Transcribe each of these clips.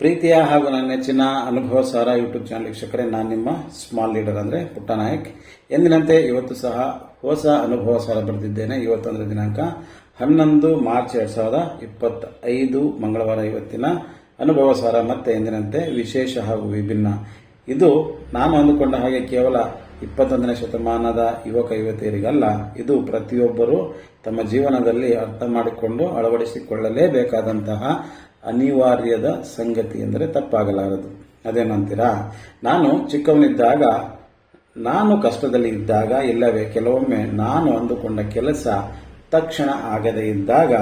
ಪ್ರೀತಿಯ ಹಾಗೂ ನನ್ನ ನೆಚ್ಚಿನ ಅನುಭವ ಸಾರ ಯೂಟ್ಯೂಬ್ ಚಾನಲ್ ವೀಕ್ಷಕರೇ, ನಾನು ನಿಮ್ಮ ಸ್ಮಾಲ್ ಲೀಡರ್ ಅಂದರೆ ಪುಟ್ಟ ನಾಯಕ್. ಎಂದಿನಂತೆ ಇವತ್ತು ಸಹ ಹೊಸ ಅನುಭವ ಸಾರ ಬರೆದಿದ್ದೇನೆ. ಇವತ್ತೊಂದರ ದಿನಾಂಕ ಹನ್ನೊಂದು ಮಾರ್ಚ್ ಎರಡು ಸಾವಿರದ ಇಪ್ಪತ್ತೈದು, ಮಂಗಳವಾರ ಇವತ್ತಿನ ಅನುಭವ ಸಾರ, ಮತ್ತೆ ಎಂದಿನಂತೆ ವಿಶೇಷ ಹಾಗೂ ವಿಭಿನ್ನ. ಇದು ನಾನು ಅಂದುಕೊಂಡ ಹಾಗೆ ಕೇವಲ ಇಪ್ಪತ್ತೊಂದನೇ ಶತಮಾನದ ಯುವಕ ಯುವತಿಯರಿಗಲ್ಲ, ಇದು ಪ್ರತಿಯೊಬ್ಬರು ತಮ್ಮ ಜೀವನದಲ್ಲಿ ಅರ್ಥ ಮಾಡಿಕೊಂಡು ಅಳವಡಿಸಿಕೊಳ್ಳಲೇಬೇಕಾದಂತಹ ಅನಿವಾರ್ಯದ ಸಂಗತಿ ಎಂದರೆ ತಪ್ಪಾಗಲಾರದು. ಅದೇನಂತೀರಾ? ನಾನು ಚಿಕ್ಕವನಿದ್ದಾಗ, ನಾನು ಕಷ್ಟದಲ್ಲಿ ಇದ್ದಾಗ ಇಲ್ಲವೇ, ಕೆಲವೊಮ್ಮೆ ನಾನು ಅಂದುಕೊಂಡ ಕೆಲಸ ತಕ್ಷಣ ಆಗದೇ ಇದ್ದಾಗ,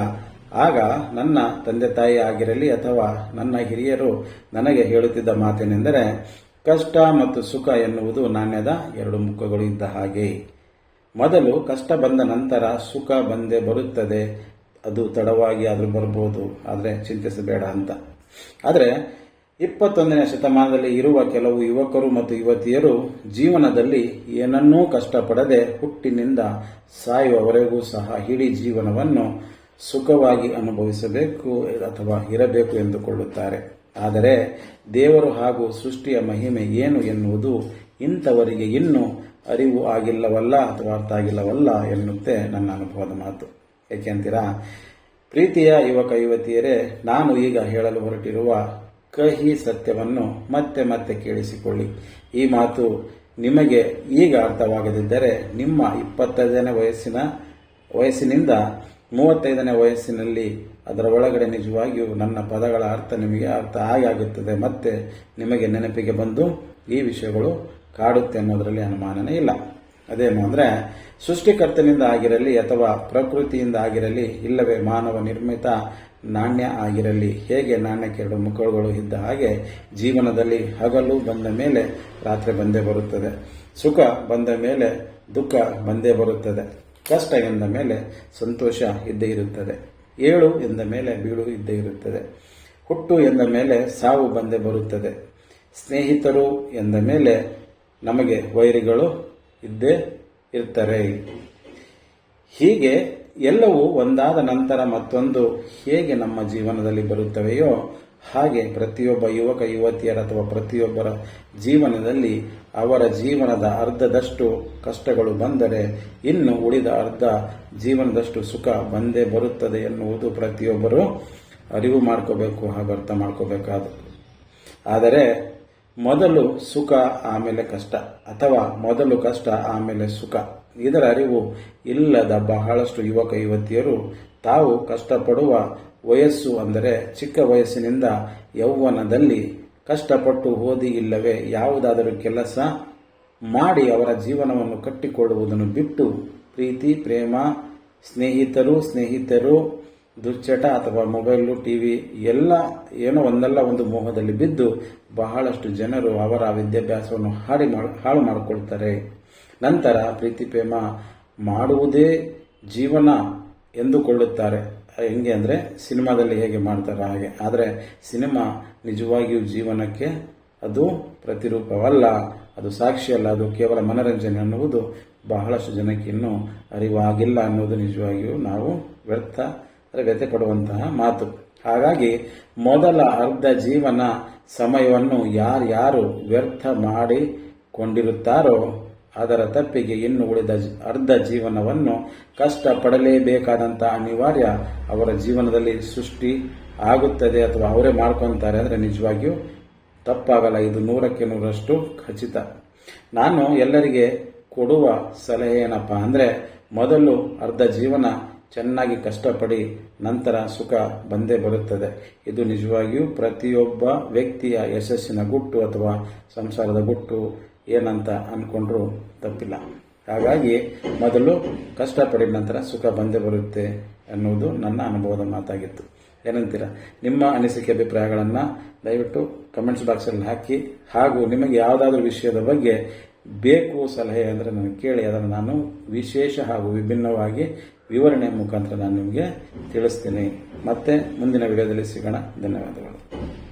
ಆಗ ನನ್ನ ತಂದೆ ತಾಯಿ ಆಗಿರಲಿ ಅಥವಾ ನನ್ನ ಹಿರಿಯರು ನನಗೆ ಹೇಳುತ್ತಿದ್ದ ಮಾತೇನೆಂದರೆ, ಕಷ್ಟ ಮತ್ತು ಸುಖ ಎನ್ನುವುದು ನಾಣ್ಯದ ಎರಡು ಮುಖಗಳು ಇದ್ದ ಹಾಗೆ. ಮೊದಲು ಕಷ್ಟ ಬಂದ ನಂತರ ಸುಖ ಬಂದೇ ಬರುತ್ತದೆ. ಅದು ತಡವಾಗಿ ಆದರೂ ಬರ್ಬೋದು, ಆದರೆ ಚಿಂತಿಸಬೇಡ ಅಂತ. ಆದರೆ ಇಪ್ಪತ್ತೊಂದನೇ ಶತಮಾನದಲ್ಲಿ ಇರುವ ಕೆಲವು ಯುವಕರು ಮತ್ತು ಯುವತಿಯರು ಜೀವನದಲ್ಲಿ ಏನನ್ನೂ ಕಷ್ಟಪಡದೆ ಹುಟ್ಟಿನಿಂದ ಸಾಯುವವರೆಗೂ ಸಹ ಇಡೀ ಜೀವನವನ್ನು ಸುಖವಾಗಿ ಅನುಭವಿಸಬೇಕು ಅಥವಾ ಇರಬೇಕು ಎಂದುಕೊಳ್ಳುತ್ತಾರೆ. ಆದರೆ ದೇವರು ಹಾಗೂ ಸೃಷ್ಟಿಯ ಮಹಿಮೆ ಏನು ಎನ್ನುವುದು ಇಂಥವರಿಗೆ ಇನ್ನೂ ಅರಿವು ಆಗಿಲ್ಲವಲ್ಲ ಅಥವಾ ಅರ್ಥ ಆಗಿಲ್ಲವಲ್ಲ ಎನ್ನುತ್ತೆ ನನ್ನ ಅನುಭವದ ಮಾತು. ಏಕೆಂತೀರಾ ಪ್ರೀತಿಯ ಯುವಕ ಯುವತಿಯರೇ, ನಾನು ಈಗ ಹೇಳಲು ಹೊರಟಿರುವ ಕಹಿ ಸತ್ಯವನ್ನು ಮತ್ತೆ ಮತ್ತೆ ಕೇಳಿಸಿಕೊಳ್ಳಿ. ಈ ಮಾತು ನಿಮಗೆ ಈಗ ಅರ್ಥವಾಗದಿದ್ದರೆ ನಿಮ್ಮ ಇಪ್ಪತ್ತೈದನೇ ವಯಸ್ಸಿನ, ವಯಸ್ಸಿನಿಂದ ಮೂವತ್ತೈದನೇ ವಯಸ್ಸಿನಲ್ಲಿ ಅದರ ಒಳಗಡೆ ನಿಜವಾಗಿಯೂ ನನ್ನ ಪದಗಳ ಅರ್ಥ ನಿಮಗೆ ಅರ್ಥ ಆಗಾಗುತ್ತದೆ ಮತ್ತೆ ನಿಮಗೆ ನೆನಪಿಗೆ ಬಂದು ಈ ವಿಷಯಗಳು ಕಾಡುತ್ತೆ ಅನ್ನೋದರಲ್ಲಿ ಅನುಮಾನನೇ ಇಲ್ಲ. ಅದೇನು ಅಂದರೆ ಸೃಷ್ಟಿಕರ್ತನಿಂದ ಆಗಿರಲಿ ಅಥವಾ ಪ್ರಕೃತಿಯಿಂದ ಆಗಿರಲಿ, ಇಲ್ಲವೇ ಮಾನವ ನಿರ್ಮಿತ ನಾಣ್ಯ ಆಗಿರಲಿ, ಹೇಗೆ ನಾಣ್ಯಕ್ಕೆ ಎರಡು ಮುಖಗಳು ಇದ್ದ ಹಾಗೆ ಜೀವನದಲ್ಲಿ ಹಗಲು ಬಂದ ಮೇಲೆ ರಾತ್ರಿ ಬಂದೇ ಬರುತ್ತದೆ, ಸುಖ ಬಂದ ಮೇಲೆ ದುಃಖ ಬಂದೇ ಬರುತ್ತದೆ, ಕಷ್ಟ ಎಂದ ಮೇಲೆ ಸಂತೋಷ ಇದ್ದೇ ಇರುತ್ತದೆ, ಏಳು ಎಂದ ಮೇಲೆ ಬೀಳು ಇದ್ದೇ ಇರುತ್ತದೆ, ಹುಟ್ಟು ಎಂದ ಮೇಲೆ ಸಾವು ಬಂದೇ ಬರುತ್ತದೆ, ಸ್ನೇಹಿತರು ಎಂದ ಮೇಲೆ ನಮಗೆ ವೈರಿಗಳು ಇದ್ದೇ ಇರ್ತಾರೆ. ಹೀಗೆ ಎಲ್ಲವೂ ಒಂದಾದ ನಂತರ ಮತ್ತೊಂದು ಹೇಗೆ ನಮ್ಮ ಜೀವನದಲ್ಲಿ ಬರುತ್ತವೆಯೋ ಹಾಗೆ ಪ್ರತಿಯೊಬ್ಬ ಯುವಕ, ಯುವತಿಯರ ಅಥವಾ ಪ್ರತಿಯೊಬ್ಬರ ಜೀವನದಲ್ಲಿ ಅವರ ಜೀವನದ ಅರ್ಧದಷ್ಟು ಕಷ್ಟಗಳು ಬಂದರೆ ಇನ್ನು ಉಳಿದ ಅರ್ಧ ಜೀವನದಷ್ಟು ಸುಖ ಬಂದೇ ಬರುತ್ತದೆ ಎನ್ನುವುದು ಪ್ರತಿಯೊಬ್ಬರು ಅರಿವು ಮಾಡ್ಕೋಬೇಕು ಹಾಗೂ ಅರ್ಥ ಮಾಡ್ಕೋಬೇಕಾದ. ಆದರೆ ಮೊದಲು ಸುಖ, ಆಮೇಲೆ ಕಷ್ಟ, ಅಥವಾ ಮೊದಲು ಕಷ್ಟ, ಆಮೇಲೆ ಸುಖ. ಇದರ ಅರಿವು ಇಲ್ಲದ ಬಹಳಷ್ಟು ಯುವಕ, ಯುವತಿಯರು ತಾವು ಕಷ್ಟಪಡುವ ವಯಸ್ಸು ಅಂದರೆ ಚಿಕ್ಕ ವಯಸ್ಸಿನಿಂದ ಯೌವನದಲ್ಲಿ ಕಷ್ಟಪಟ್ಟು ಓದಿ ಇಲ್ಲವೇ ಯಾವುದಾದರೂ ಕೆಲಸ ಮಾಡಿ ಅವರ ಜೀವನವನ್ನು ಕಟ್ಟಿಕೊಳ್ಳುವುದನ್ನು ಬಿಟ್ಟು ಪ್ರೀತಿ, ಪ್ರೇಮ, ಸ್ನೇಹಿತರು ಸ್ನೇಹಿತರು ದುಶ್ಚಟ ಅಥವಾ ಮೊಬೈಲು, ಟಿವಿ ಎಲ್ಲ ಏನೋ ಒಂದಲ್ಲ ಒಂದು ಮೋಹದಲ್ಲಿ ಬಿದ್ದು ಬಹಳಷ್ಟು ಜನರು ಅವರ ವಿದ್ಯಾಭ್ಯಾಸವನ್ನು ಹಾಡಿ ಹಾಳು ಮಾಡಿಕೊಳ್ತಾರೆ. ನಂತರ ಪ್ರೀತಿ, ಪ್ರೇಮ ಮಾಡುವುದೇ ಜೀವನ ಎಂದುಕೊಳ್ಳುತ್ತಾರೆ. ಹೆಂಗೆ ಅಂದರೆ ಸಿನಿಮಾದಲ್ಲಿ ಹೇಗೆ ಮಾಡ್ತಾರೆ ಹಾಗೆ. ಆದರೆ ಸಿನಿಮಾ ನಿಜವಾಗಿಯೂ ಜೀವನಕ್ಕೆ ಅದು ಪ್ರತಿರೂಪವಲ್ಲ. ಅದು ಸಾಕ್ಷಿಯಲ್ಲ ಅದು ಕೇವಲ ಮನರಂಜನೆ ಅನ್ನುವುದು ಬಹಳಷ್ಟು ಜನಕ್ಕೆ ಇನ್ನೂ ಅರಿವಾಗಿಲ್ಲ ಅನ್ನೋದು ನಿಜವಾಗಿಯೂ ನಾವು ವ್ಯರ್ಥ ಅಂದರೆ ವ್ಯಥೆ ಪಡುವಂತಹ ಮಾತು. ಹಾಗಾಗಿ ಮೊದಲ ಅರ್ಧ ಜೀವನ ಸಮಯವನ್ನು ಯಾರ್ಯಾರು ವ್ಯರ್ಥ ಮಾಡಿಕೊಂಡಿರುತ್ತಾರೋ ಅದರ ತಪ್ಪಿಗೆ ಇನ್ನು ಉಳಿದ ಅರ್ಧ ಜೀವನವನ್ನು ಕಷ್ಟ ಪಡಲೇಬೇಕಾದಂಥ ಅನಿವಾರ್ಯ ಅವರ ಜೀವನದಲ್ಲಿ ಸೃಷ್ಟಿ ಆಗುತ್ತದೆ ಅಥವಾ ಅವರೇ ಮಾಡ್ಕೊತಾರೆ ಅಂದರೆ ನಿಜವಾಗಿಯೂ ತಪ್ಪಾಗಲ್ಲ. ಇದು ನೂರಕ್ಕೆ ನೂರಷ್ಟು ಖಚಿತ. ನಾನು ಎಲ್ಲರಿಗೆ ಕೊಡುವ ಸಲಹೆ ಏನಪ್ಪ ಅಂದರೆ ಮೊದಲು ಅರ್ಧ ಜೀವನ ಚೆನ್ನಾಗಿ ಕಷ್ಟಪಡಿ ನಂತರ ಸುಖ ಬಂದೇ ಬರುತ್ತದೆ. ಇದು ನಿಜವಾಗಿಯೂ ಪ್ರತಿಯೊಬ್ಬ ವ್ಯಕ್ತಿಯ ಯಶಸ್ಸಿನ ಗುಟ್ಟು ಅಥವಾ ಸಂಸಾರದ ಗುಟ್ಟು ಏನಂತ ಅಂದ್ಕೊಂಡ್ರೂ ತಪ್ಪಿಲ್ಲ. ಹಾಗಾಗಿ ಮೊದಲು ಕಷ್ಟಪಡಿ ನಂತರ ಸುಖ ಬಂದೇ ಬರುತ್ತೆ ಎನ್ನುವುದು ನನ್ನ ಅನುಭವದ ಮಾತಾಗಿತ್ತು. ಏನಂತೀರ? ನಿಮ್ಮ ಅನಿಸಿಕೆ ಅಭಿಪ್ರಾಯಗಳನ್ನು ದಯವಿಟ್ಟು ಕಮೆಂಟ್ಸ್ ಬಾಕ್ಸಲ್ಲಿ ಹಾಕಿ ಹಾಗೂ ನಿಮಗೆ ಯಾವುದಾದ್ರೂ ವಿಷಯದ ಬಗ್ಗೆ ಬೇಕು ಸಲಹೆ ಅಂದರೆ ನನಗೆ ಕೇಳಿ ಅದನ್ನು ನಾನು ವಿಶೇಷ ಹಾಗೂ ವಿಭಿನ್ನವಾಗಿ ವಿವರಣೆ ಮುಖಾಂತರ ನಾನು ನಿಮಗೆ ತಿಳಿಸ್ತೀನಿ. ಮತ್ತೆ ಮುಂದಿನ ವಿಡಿಯೋದಲ್ಲಿ ಸಿಗೋಣ. ಧನ್ಯವಾದಗಳು.